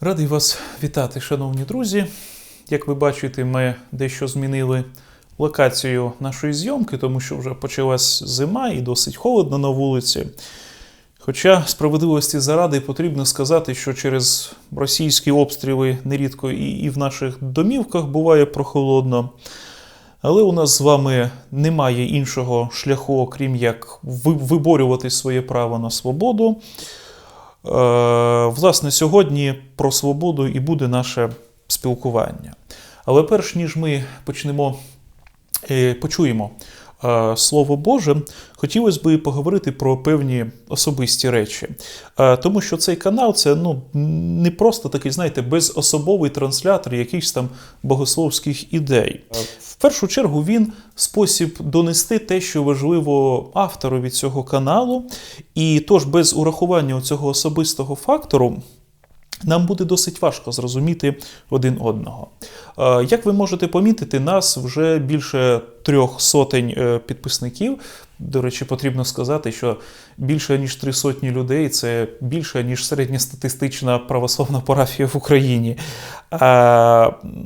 Радий вас вітати, шановні друзі. Як ви бачите, ми дещо змінили локацію нашої зйомки, тому що вже почалась зима і досить холодно на вулиці. Хоча справедливості заради потрібно сказати, що через російські обстріли нерідко і, і в наших домівках буває прохолодно. Але у нас з вами немає іншого шляху, окрім як виборювати своє право на свободу. Е, Власне, сьогодні про свободу і буде наше спілкування. Але перш ніж ми почнемо, е, почуємо Слово Боже, хотілося б поговорити про певні особисті речі. Е, Тому що цей канал це ну, не просто такий, знаєте, безособовий транслятор якихось там богословських ідей. Е, В першу чергу він спосіб донести те, що важливо авторові цього каналу, і тож без урахування цього особистого фактору. Нам буде досить важко зрозуміти один одного. Е, Як ви можете помітити, нас вже більше трьох сотень е, підписників. До речі, потрібно сказати, що більше ніж три сотні людей це більше ніж середньостатистична православна парафія в Україні. Е,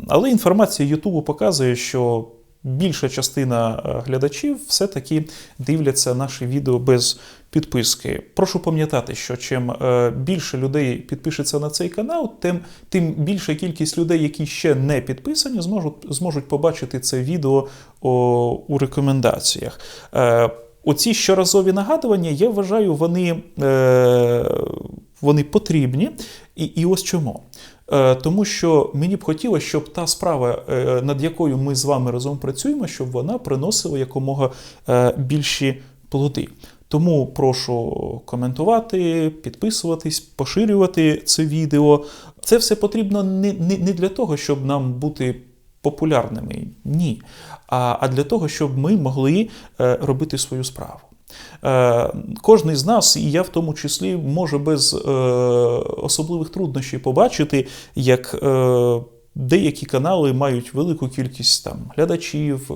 Але інформація Ютубу показує, що більша частина е, глядачів все-таки дивляться наші відео без підписки. Прошу пам'ятати, що чим е, більше людей підпишеться на цей канал, тим, тим більша кількість людей, які ще не підписані, зможуть, зможуть побачити це відео у рекомендаціях. Е, Оці щоразові нагадування, я вважаю, вони, вони потрібні. І, і ось чому. Е, Тому що мені б хотілося, щоб та справа, е, над якою ми з вами разом працюємо, щоб вона приносила якомога е, більші плоди. Тому прошу коментувати, підписуватись, поширювати це відео. Це все потрібно не, не, не для того, щоб нам бути популярними. Ні. А, а для того, щоб ми могли робити свою справу. Е, Кожний з нас, і я в тому числі, може без е, особливих труднощів побачити, як е, деякі канали мають велику кількість там глядачів,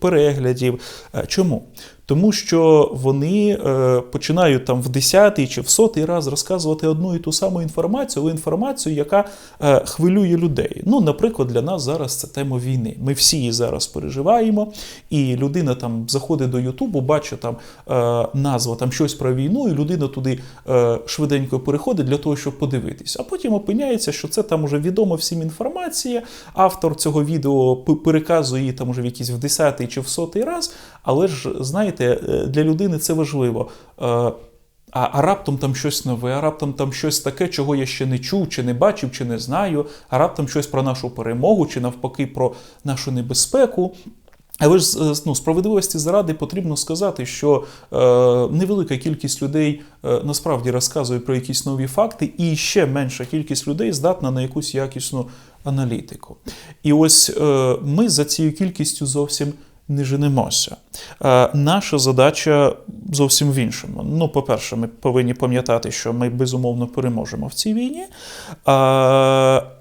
переглядів. Чому? Тому що вони е, починають там в десятий чи в сотий раз розказувати одну і ту саму інформацію, але інформацію, яка е, хвилює людей. Ну, наприклад, для нас зараз це тема війни. Ми всі її зараз переживаємо, і людина там заходить до Ютубу, бачить там е, назва там щось про війну, і людина туди швиденько переходить для того, щоб подивитись. А потім опиняється, що це там уже відома всім інформація. Автор цього відео переказує її там уже в якийсь в десятий чи в сотий раз. Але ж знаєте, е, для людини це важливо. Е, А, а раптом там щось нове, а раптом там щось таке, чого я ще не чув, чи не бачив, чи не знаю, а раптом щось про нашу перемогу, чи навпаки про нашу небезпеку. Але ж ну, справедливості заради потрібно сказати, що е, невелика кількість людей е, насправді розказує про якісь нові факти, і ще менша кількість людей здатна на якусь якісну аналітику. І ось е, ми за цією кількістю зовсім не женемося. Е, наша задача зовсім в іншому. Ну, по-перше, ми повинні пам'ятати, що ми безумовно переможемо в цій війні. Е,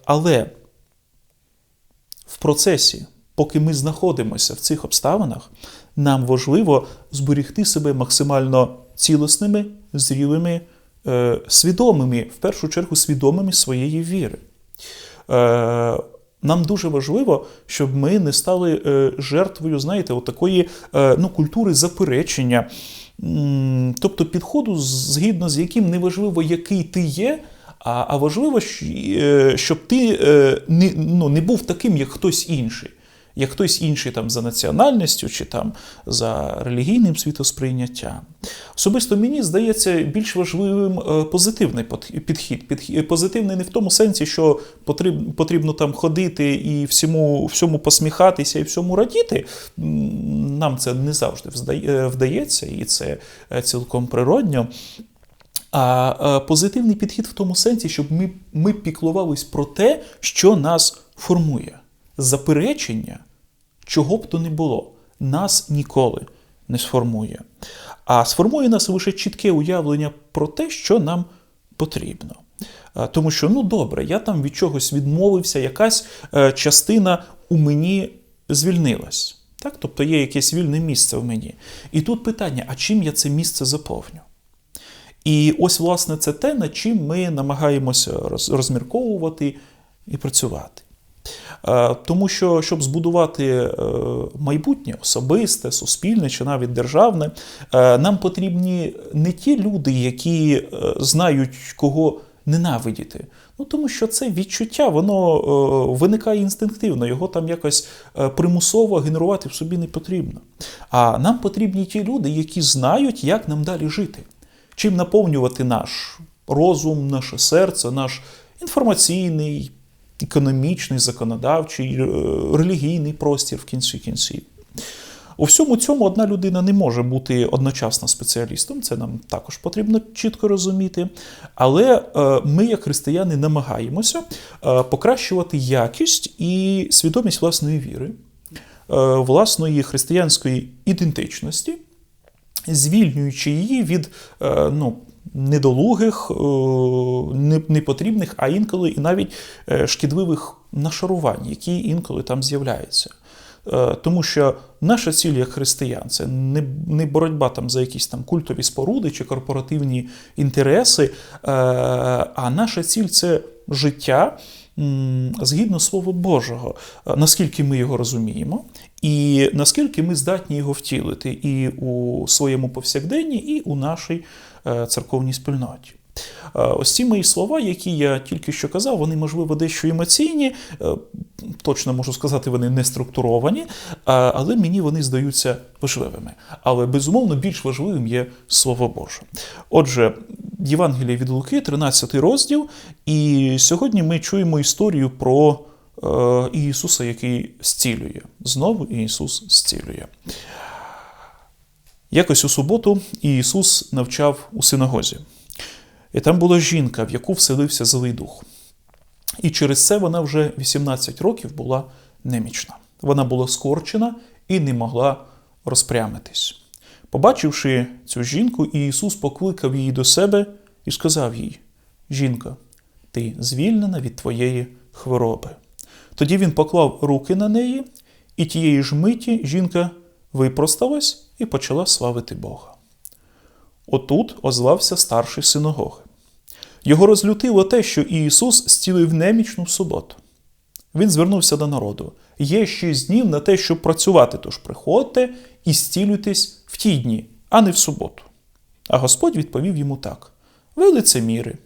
але в процесі, поки ми знаходимося в цих обставинах, нам важливо зберігти себе максимально цілісними, зрілими, е, свідомими, в першу чергу свідомими своєї віри. Нам дуже важливо, щоб ми не стали е, жертвою, знаєте, такої е, ну, культури заперечення, тобто підходу, згідно з яким неважливо, який ти є, а, а важливо, е, щоб ти не, ну, не був таким, як хтось інший. Як хтось інший там за національністю чи там за релігійним світосприйняттям. Особисто мені здається більш важливим е, позитивний підхід. Підхід позитивний не в тому сенсі, що потрібно, потрібно там ходити і всьому, всьому посміхатися і всьому радіти. Нам це не завжди е, вдається, і це е, цілком природньо. А е, позитивний підхід в тому сенсі, щоб ми, ми піклувались про те, що нас формує. Заперечення, чого б то не було, нас ніколи не сформує. А сформує нас лише чітке уявлення про те, що нам потрібно. Е, Тому що, ну добре, я там від чогось відмовився, якась е, частина у мені звільнилась. Так? Тобто є якесь вільне місце в мені. І тут питання: а чим я це місце заповню? І ось, власне, це те, над чим ми намагаємося розмірковувати і працювати. Е, Тому що, щоб збудувати е, майбутнє особисте, суспільне чи навіть державне, е, нам потрібні не ті люди, які знають, кого ненавидіти. Ну, тому що це відчуття, воно виникає інстинктивно, його там якось примусово генерувати в собі не потрібно. А нам потрібні ті люди, які знають, як нам далі жити, чим наповнювати наш розум, наше серце, наш інформаційний, економічний, законодавчий, е, релігійний простір в кінці кінців. У всьому цьому одна людина не може бути одночасно спеціалістом, це нам також потрібно чітко розуміти. Але е, ми, як християни, намагаємося е, покращувати якість і свідомість власної віри, власної християнської ідентичності, звільнюючи її від ну, недолугих, е, непотрібних, а інколи і навіть е, шкідливих нашарувань, які інколи там з'являються. Е, Тому що наша ціль як християн це не, боротьба там за якісь там культові споруди чи корпоративні інтереси, а наша ціль це життя згідно Слова Божого, наскільки ми його розуміємо, і наскільки ми здатні його втілити і у своєму повсякденні, і у нашій е, церковній спільноті. Е, Ось ці мої слова, які я тільки що казав, вони, можливо, дещо емоційні, е, точно можу сказати, вони не структуровані, але мені вони здаються важливими. Але безумовно більш важливим є Слово Боже. Отже, Євангеліє від Луки, 13 розділ, і сьогодні ми чуємо історію про е, Ісуса, який зцілює. Знову Ісус зцілює. Якось у суботу Ісус навчав у синагозі. І там була жінка, в яку вселився злий дух. І через це вона вже 18 років була немічна. Вона була скорчена і не могла розпрямитись. Побачивши цю жінку, Ісус покликав її до себе і сказав їй: Жінка, ти звільнена від твоєї хвороби. Тоді він поклав руки на неї, і тієї ж миті жінка випросталась і почала славити Бога. Отут озвався старший синагоги. Його розлютило те, що Ісус зцілив немічну в суботу. Він звернувся до народу. Є шість днів на те, щоб працювати, тож приходьте і зцілюйтесь в ті дні, а не в суботу. А Господь відповів йому так: Ви лицеміри.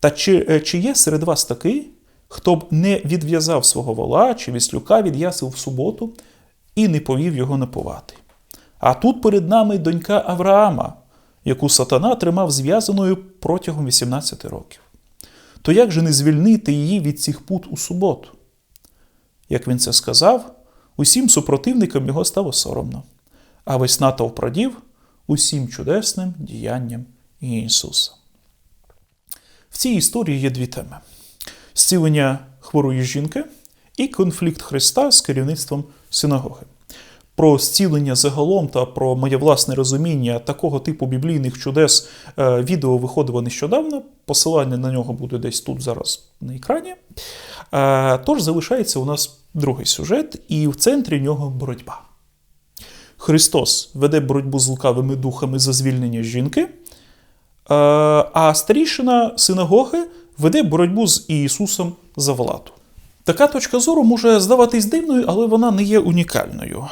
Та чи, е, чи є серед вас такий, хто б не відв'язав свого вола чи віслюка від ясел в суботу і не повів його напувати? А тут перед нами донька Авраама, яку сатана тримав зв'язаною протягом 18 років. То як же не звільнити її від цих пут у суботу? Як він це сказав, усім супротивникам його стало соромно, а весь натовп усім чудесним діянням Ісуса. В цій історії є дві теми: зцілення хворої жінки і конфлікт Христа з керівництвом синагоги. Про зцілення загалом та про моє власне розуміння такого типу біблійних чудес е, відео виходило нещодавно. Посилання на нього буде десь тут зараз на екрані. Е, Тож залишається у нас другий сюжет, і в центрі нього боротьба. Христос веде боротьбу з лукавими духами за звільнення жінки, е, а старішина синагоги веде боротьбу з Ісусом за владу. Така точка зору може здаватись дивною, але вона не є унікальною.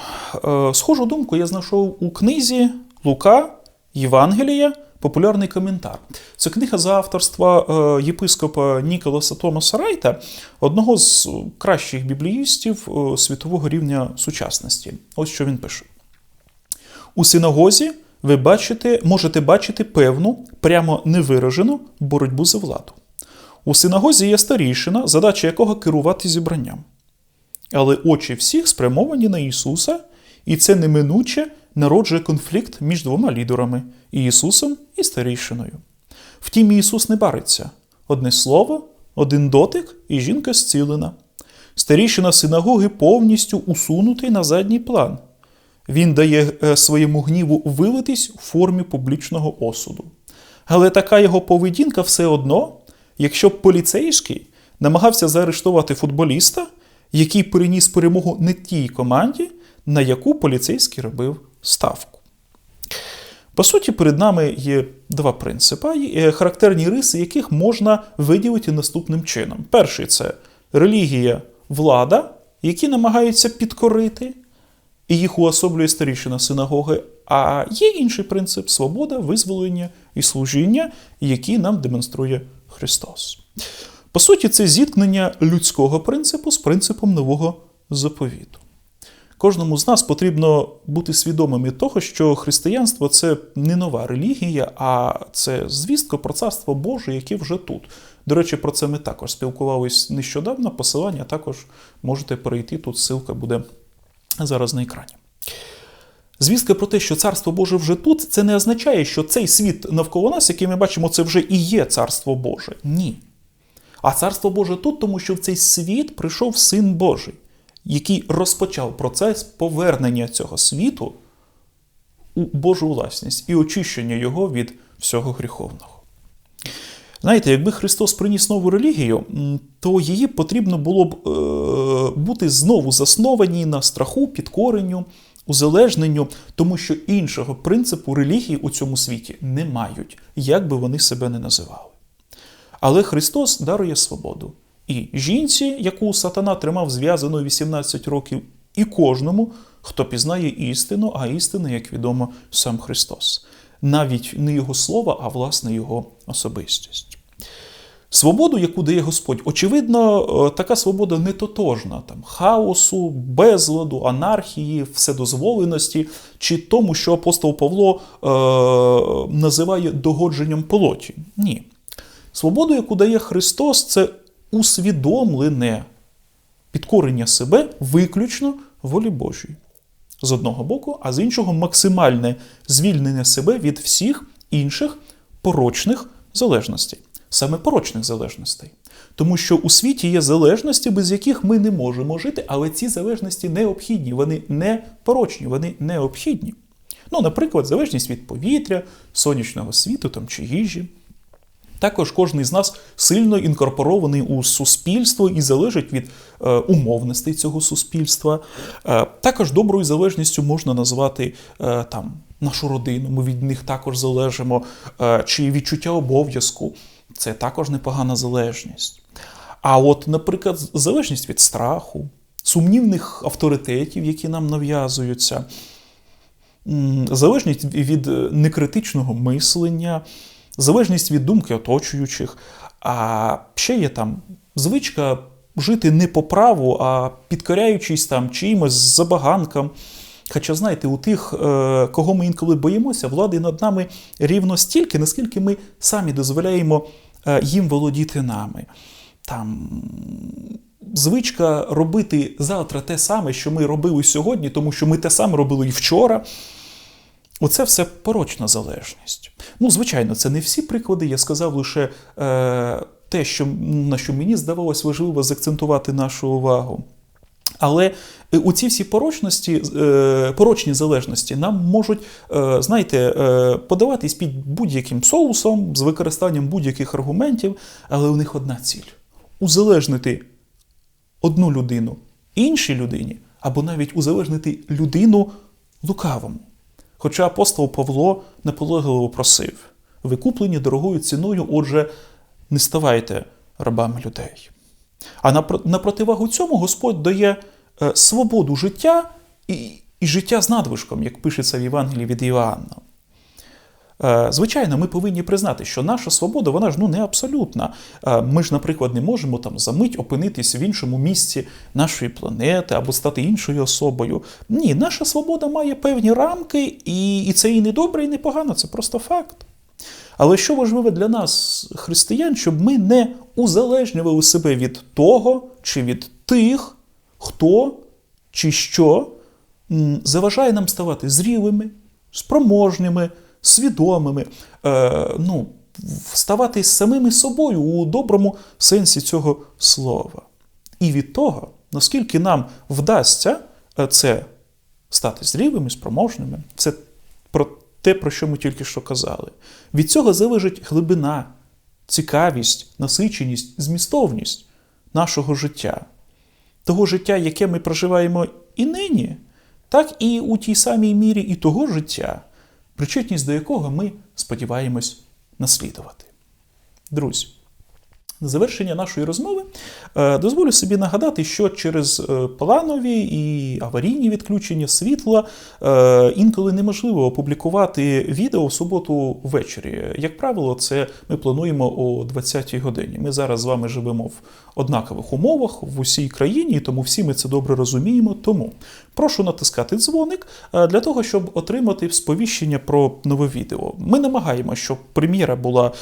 Е, Схожу думку я знайшов у книзі Лука Євангелія Популярний коментар. Це книга за авторства е, єпископа Ніколаса Томаса Райта, одного з кращих бібліїстів е, світового рівня сучасності. Ось що він пише. У синагозі ви бачите, можете бачити певну, прямо невиражену боротьбу за владу. У синагозі є старішина, задача якого керувати зібранням. Але очі всіх спрямовані на Ісуса, і це неминуче народжує конфлікт між двома лідерами Ісусом і старішиною. Втім, Ісус не бариться. Одне слово, один дотик, і жінка зцілена. Старішина синагоги повністю усунутий на задній план. Він дає е, своєму гніву вилитись у формі публічного осуду. Але така його поведінка все одно, якщо б поліцейський намагався заарештувати футболіста, який переніс перемогу не тій команді, на яку поліцейський робив ставку. По суті, перед нами є два принципи, е, характерні риси, яких можна виділити наступним чином. Перший це релігія, влада, які намагаються підкорити, і їх уособлює старішина синагоги. А є інший принцип свобода, визволення і служіння, які нам демонструє Христос. По суті, це зіткнення людського принципу з принципом нового заповіту. Кожному з нас потрібно бути свідомими того, що християнство це не нова релігія, а це звістка про царство Боже, яке вже тут. До речі, про це ми також спілкувалися нещодавно. Посилання також можете перейти. Тут ссылка буде зараз на екрані. Звістка про те, що царство Боже вже тут, це не означає, що цей світ навколо нас, який ми бачимо, це вже і є царство Боже. Ні. А царство Боже тут, тому що в цей світ прийшов Син Божий, який розпочав процес повернення цього світу у Божу власність і очищення його від всього гріховного. Знаєте, якби Христос приніс нову релігію, то її потрібно було б е, бути знову заснованій на страху, підкоренню, узалежненню, тому що іншого принципу релігії у цьому світі не мають, як би вони себе не називали. Але Христос дарує свободу. І жінці, яку сатана тримав зв'язаною 18 років, і кожному, хто пізнає істину, а істина, як відомо, сам Христос. Навіть не його слово, а власне його особистість. Свободу, яку дає Господь, очевидно, така свобода не тотожна там, хаосу, безладу, анархії, вседозволеності, чи тому, що апостол Павло е, називає догодженням полоті. Ні. Свободу, яку дає Христос, це усвідомлене підкорення себе виключно волі Божій. З одного боку, а з іншого максимальне звільнення себе від всіх інших порочних залежностей, саме порочних залежностей. Тому що у світі є залежності, без яких ми не можемо жити, але ці залежності необхідні, вони не порочні, вони необхідні. Ну, наприклад, залежність від повітря, сонячного світу там, чи їжі. Також кожен з нас сильно інкорпорований у суспільство і залежить від е, умовностей цього суспільства. Е, також доброю залежністю можна назвати е, там нашу родину. Ми від них також залежимо, е, чи відчуття обов'язку це також непогана залежність. А от, наприклад, залежність від страху, сумнівних авторитетів, які нам нав'язуються, залежність від некритичного мислення залежність від думки оточуючих. А ще є там звичка жити не по праву, а підкоряючись там чимось забаганкам. Хоча, знаєте, у тих, е, кого ми інколи боїмося, влади над нами рівно стільки, наскільки ми самі дозволяємо е, їм володіти нами. Там звичка робити завтра те саме, що ми робили сьогодні, тому що ми те саме робили і вчора. Оце все порочна залежність. Ну, звичайно, це не всі приклади. Я сказав лише е, те, що, на що мені здавалось важливо заакцентувати нашу увагу. Але у ці всі порочності, е, порочні залежності нам можуть, е, знаєте, е, подаватись під будь-яким соусом, з використанням будь-яких аргументів, але у них одна ціль узалежнити одну людину іншій людині, або навіть узалежнити людину лукавому. Хоча апостол Павло наполегливо просив: ви куплені дорогою ціною, отже, не ставайте рабами людей. А на противагу цьому Господь дає е, свободу життя і, і життя з надвишком, як пишеться в Євангелії від Іоанна. Е, звичайно, ми повинні признати, що наша свобода вона ж ну не абсолютна. Е, ми ж, наприклад, не можемо там за мить опинитись в іншому місці нашої планети або стати іншою особою. Ні, наша свобода має певні рамки, і, і це і не добре, і не погано, це просто факт. Але що важливо для нас, християн, щоб ми не узалежнювали себе від того чи від тих, хто чи що заважає нам ставати зрілими, спроможними свідомими, е, ну, ставати самими собою у доброму сенсі цього слова. І від того, наскільки нам вдасться е, це стати зрілими, спроможними, це про те, про що ми тільки що казали. Від цього залежить глибина, цікавість, насиченість, змістовність нашого життя, того життя, яке ми проживаємо і нині, так і у тій самій мірі і того життя причетність до якого ми сподіваємось наслідувати. Друзі, завершення нашої розмови е, дозволю собі нагадати, що через е, планові і аварійні відключення світла е, інколи неможливо опублікувати відео в суботу ввечері. Як правило, це ми плануємо о 20-й годині. Ми зараз з вами живемо в однакових умовах в усій країні, тому всі ми це добре розуміємо. Тому прошу натискати дзвоник для того, щоб отримати сповіщення про нове відео. Ми намагаємося, щоб прем'єра була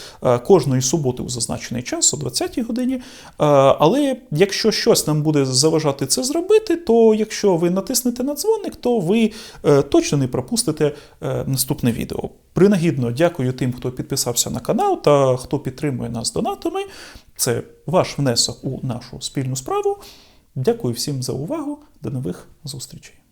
кожної суботи у зазначений час 20-й годині. Е, Але якщо щось нам буде заважати це зробити, то якщо ви натиснете на дзвоник, то ви е, точно не пропустите е, наступне відео. Принагідно дякую тим, хто підписався на канал та хто підтримує нас донатами. Це ваш внесок у нашу спільну справу. Дякую всім за увагу. До нових зустрічей.